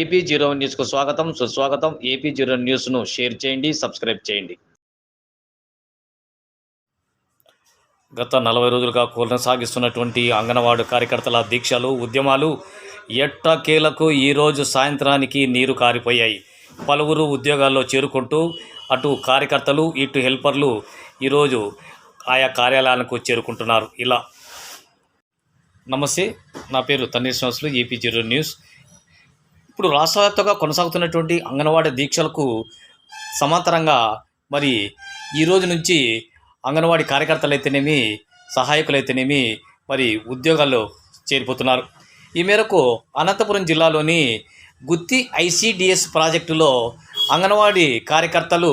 AP zero న్యూస్కు స్వాగతం. సుస్వాగతం. ఏపీ జీరో న్యూస్ను షేర్ చేయండి సబ్స్క్రైబ్ చేయండి. గత నలభై రోజులుగా కొనసాగిస్తున్నటువంటి అంగన్వాడు కార్యకర్తల దీక్షలు ఉద్యమాలు ఎట్టకేలకు ఈరోజు సాయంత్రానికి నీరు కారిపోయాయి. పలువురు ఉద్యోగాల్లో చేరుకుంటూ అటు కార్యకర్తలు ఇటు హెల్పర్లు ఈరోజు ఆయా కార్యాలయాలకు చేరుకుంటున్నారు. ఇలా. నమస్తే. నా పేరు Tanneer Srinivasulu AP zero news. ఇప్పుడు రాష్ట్రవ్యాప్తంగా కొనసాగుతున్నటువంటి అంగన్వాడీ దీక్షలకు సమాంతరంగా మరి ఈ రోజు నుంచి అంగన్వాడీ కార్యకర్తలు అయితేనేమి సహాయకులు అయితేనేమి మరి ఉద్యోగాల్లో చేరిపోతున్నారు. ఈ మేరకు అనంతపురం జిల్లాలోని గుత్తి ఐసిడిఎస్ ప్రాజెక్టులో అంగన్వాడీ కార్యకర్తలు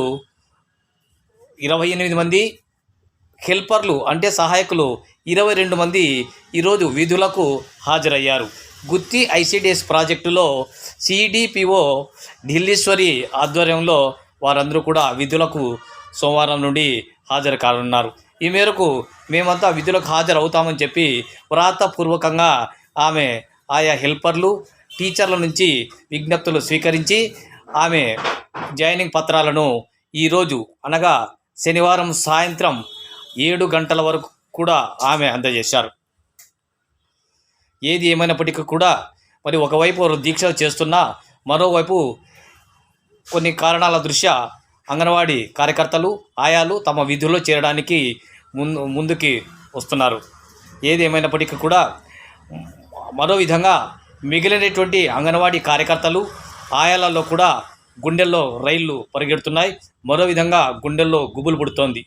ఇరవై ఎనిమిది మంది హెల్పర్లు అంటే సహాయకులు ఇరవై రెండు మంది ఈరోజు విధులకు హాజరయ్యారు. గుత్తి ఐసిడిఎస్ ప్రాజెక్టులో సిడిపిఓ ఢిల్లీశ్వరి ఆధ్వర్యంలో వారందరూ కూడా విధులకు సోమవారం నుండి హాజరు కానున్నారు ఈ మేరకు మేమంతా విధులకు హాజరవుతామని చెప్పి వ్రాతపూర్వకంగా ఆమె ఆయా హెల్పర్లు టీచర్ల నుంచి విజ్ఞప్తులు స్వీకరించి ఆమె జాయినింగ్ పత్రాలను ఈరోజు అనగా శనివారం సాయంత్రం ఏడు గంటల వరకు కూడా ఆమె అందజేశారు. ఏది ఏమైనప్పటికీ కూడా మరి ఒకవైపు వారు దీక్ష చేస్తున్నా మరోవైపు కొన్ని కారణాల దృష్ట్యా అంగన్వాడీ కార్యకర్తలు ఆయాలు తమ విధుల్లో చేరడానికి ముందు ముందుకి వస్తున్నారు. ఏది ఏమైనప్పటికీ కూడా మరో విధంగా మిగిలినటువంటి అంగన్వాడీ కార్యకర్తలు ఆయాలలో కూడా గుండెల్లో రైళ్ళు పరిగెడుతున్నాయి. మరో విధంగా గుండెల్లో గుబులు పుడుతోంది.